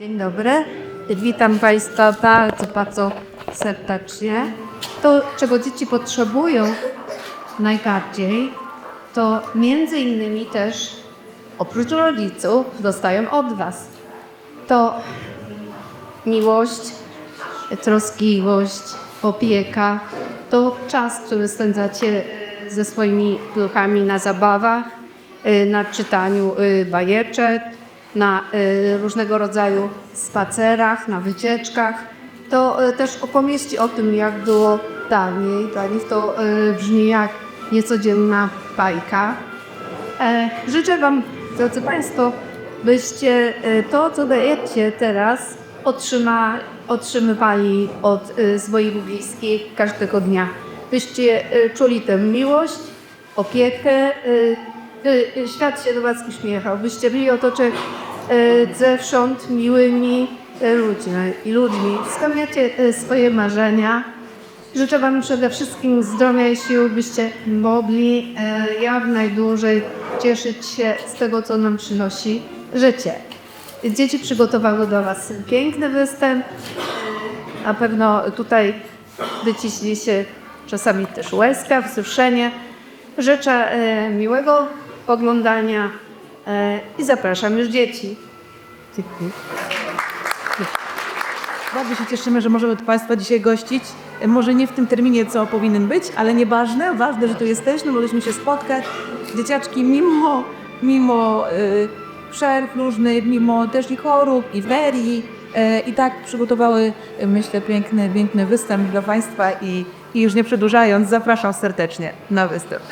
Dzień dobry. Witam Państwa bardzo, bardzo serdecznie. To, czego dzieci potrzebują najbardziej, to między innymi też oprócz rodziców dostają od Was. To miłość, troskliwość, opieka. To czas, który spędzacie ze swoimi duchami na zabawach, e, na czytaniu e, bajeczek, na e, różnego rodzaju spacerach, na wycieczkach. To e, też opowieści o tym, jak było dawniej. Dla nich to e, brzmi jak niecodzienna bajka. E, Życzę Wam, drodzy Państwo, byście to, co dajecie teraz, otrzyma, otrzymywali od swoich bliskich każdego dnia. Byście czuli tę miłość, opiekę, świat się do Was uśmiechał, byście byli otoczeni e, zewsząd miłymi e, ludźmi i ludźmi. Spełniacie e, swoje marzenia. Życzę Wam przede wszystkim zdrowia i sił, byście mogli e, jak najdłużej cieszyć się z tego, co nam przynosi życie. Dzieci przygotowały dla Was piękny występ. Na pewno tutaj wyciśli się czasami też łezka, wzruszenie. Życzę e, miłego oglądania e, i zapraszam już dzieci. Dziękuję. Bardzo się cieszymy, że możemy tu Państwa dzisiaj gościć. E, Może nie w tym terminie, co powinien być, ale nieważne. Ważne, że tu jesteśmy, mogliśmy się spotkać. Dzieciaczki mimo, mimo y, przerw różnych, mimo też i chorób, i ferii, e, i tak przygotowały, myślę, piękny, piękny występ dla Państwa i, i już nie przedłużając, zapraszam serdecznie na występ.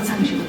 不参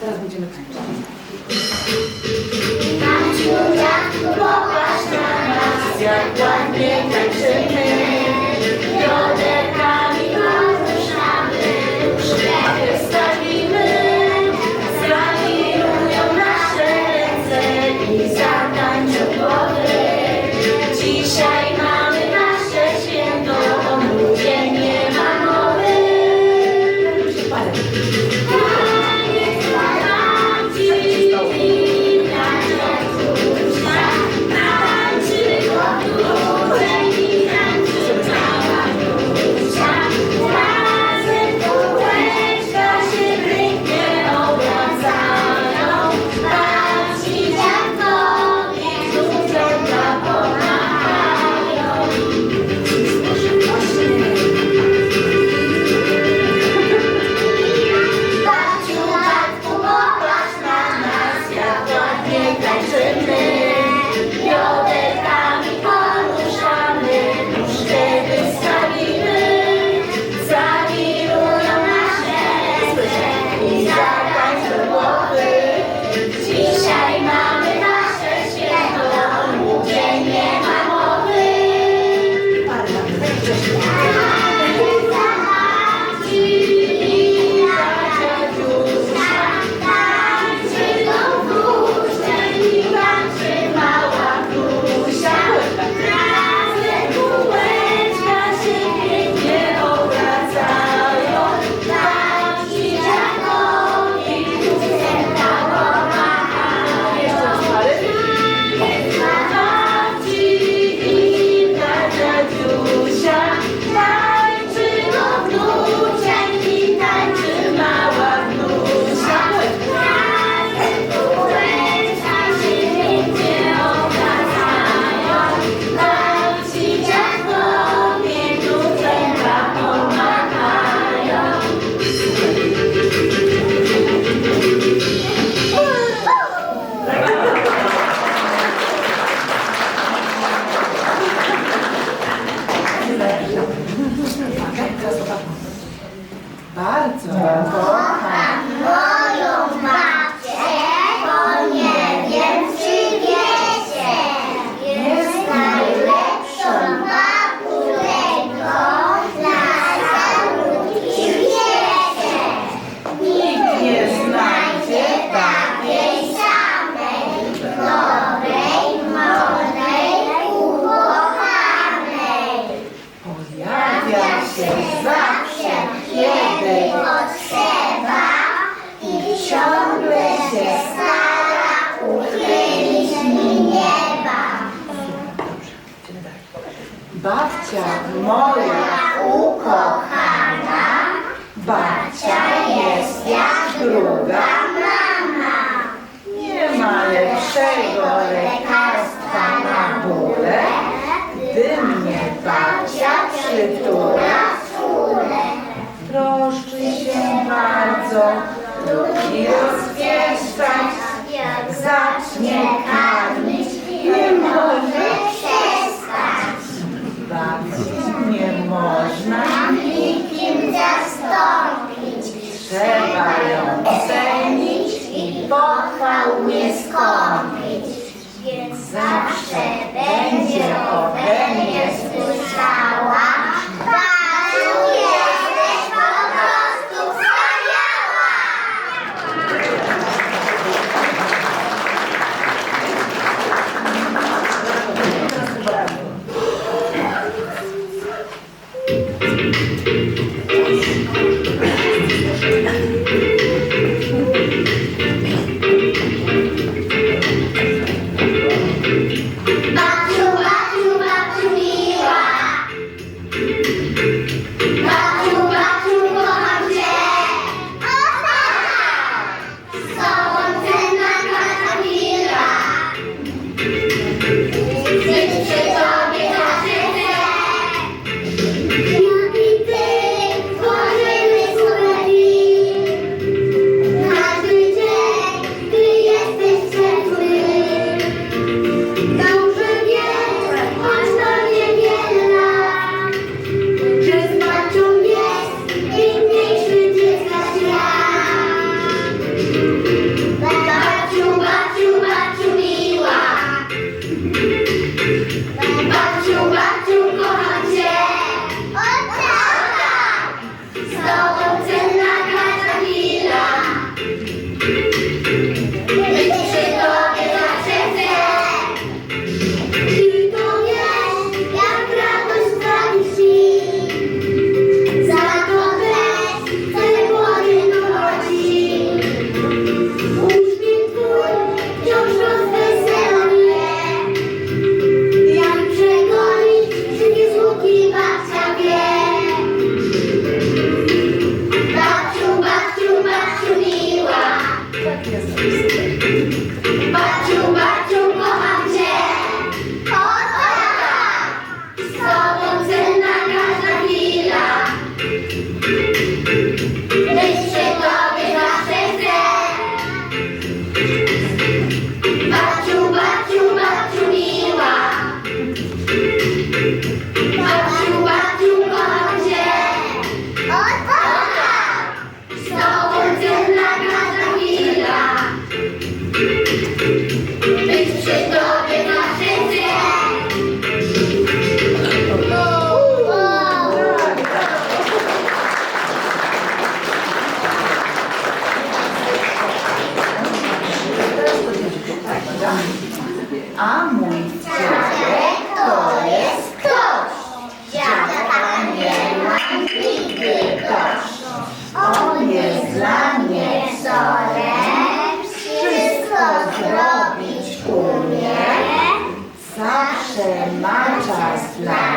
Teraz będziemy tańczyć. Na nas, jak. bardzo. Babcia moja ukochana, babcia jest jak druga mama. Nie ma lepszego lekarstwa na bóle, gdy mnie babcia przytula czule. Troszczy się bardzo, lubi rozpieszczać, jak zacznie Christ life.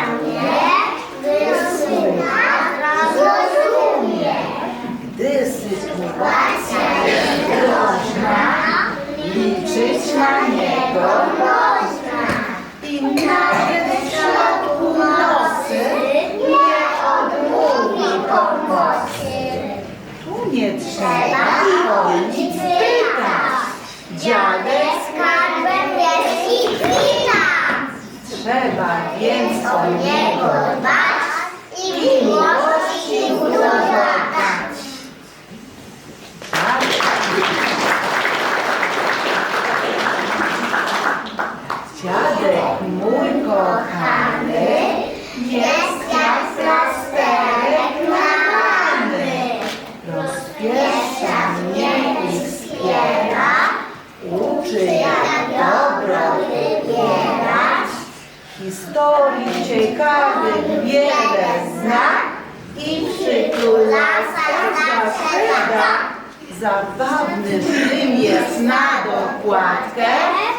łatwe.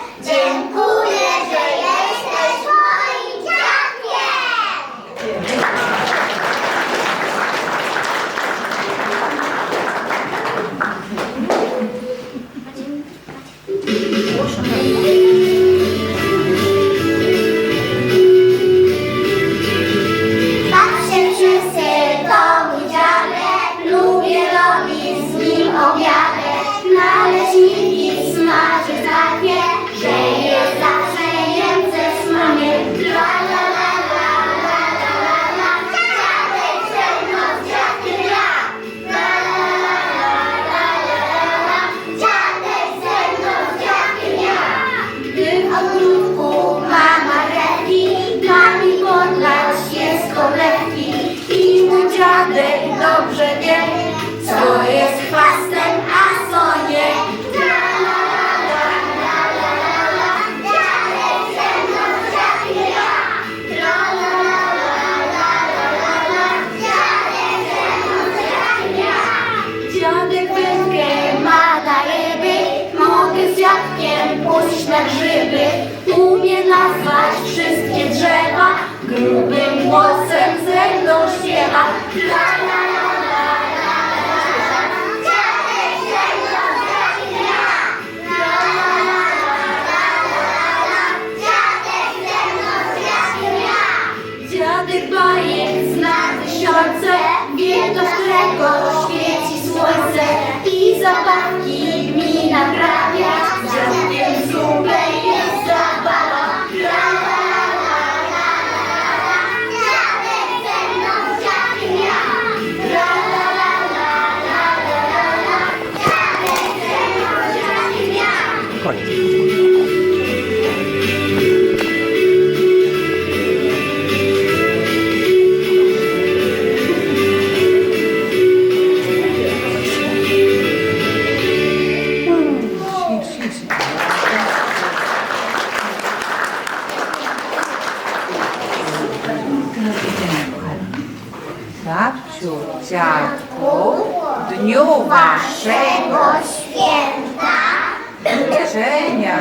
puścić na grzyby. Umie nazwać wszystkie drzewa. Grubym głosem ze mną śpiewa.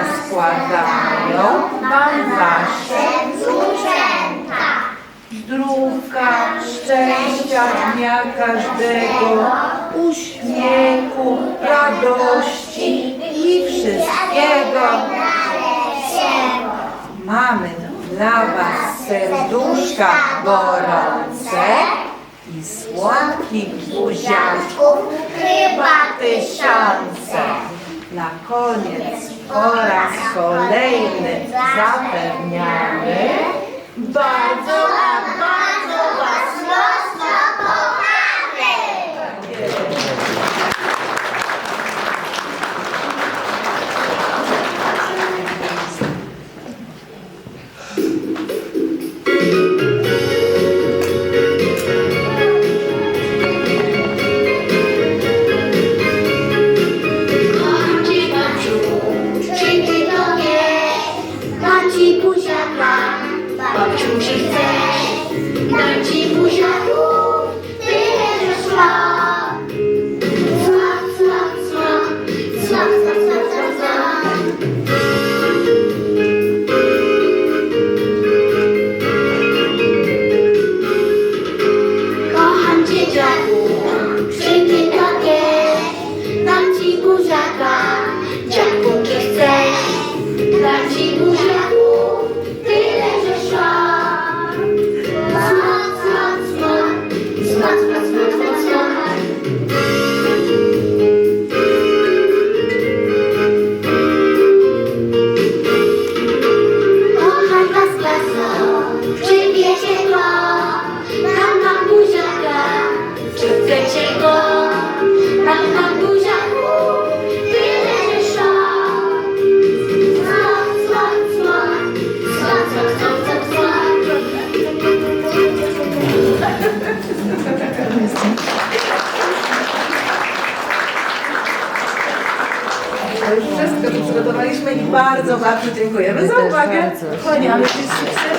składają Wam Wasze zwierzęta. Zdrówka, szczęścia dnia każdego, uśmiechu, radości i wszystkiego. Mamy dla Was serduszka gorące i słodkich buziaczków chyba tysiące. Na koniec po raz kolejny zapewniamy bardzo Thank you. Bardzo, bardzo dziękujemy za uwagę. To jest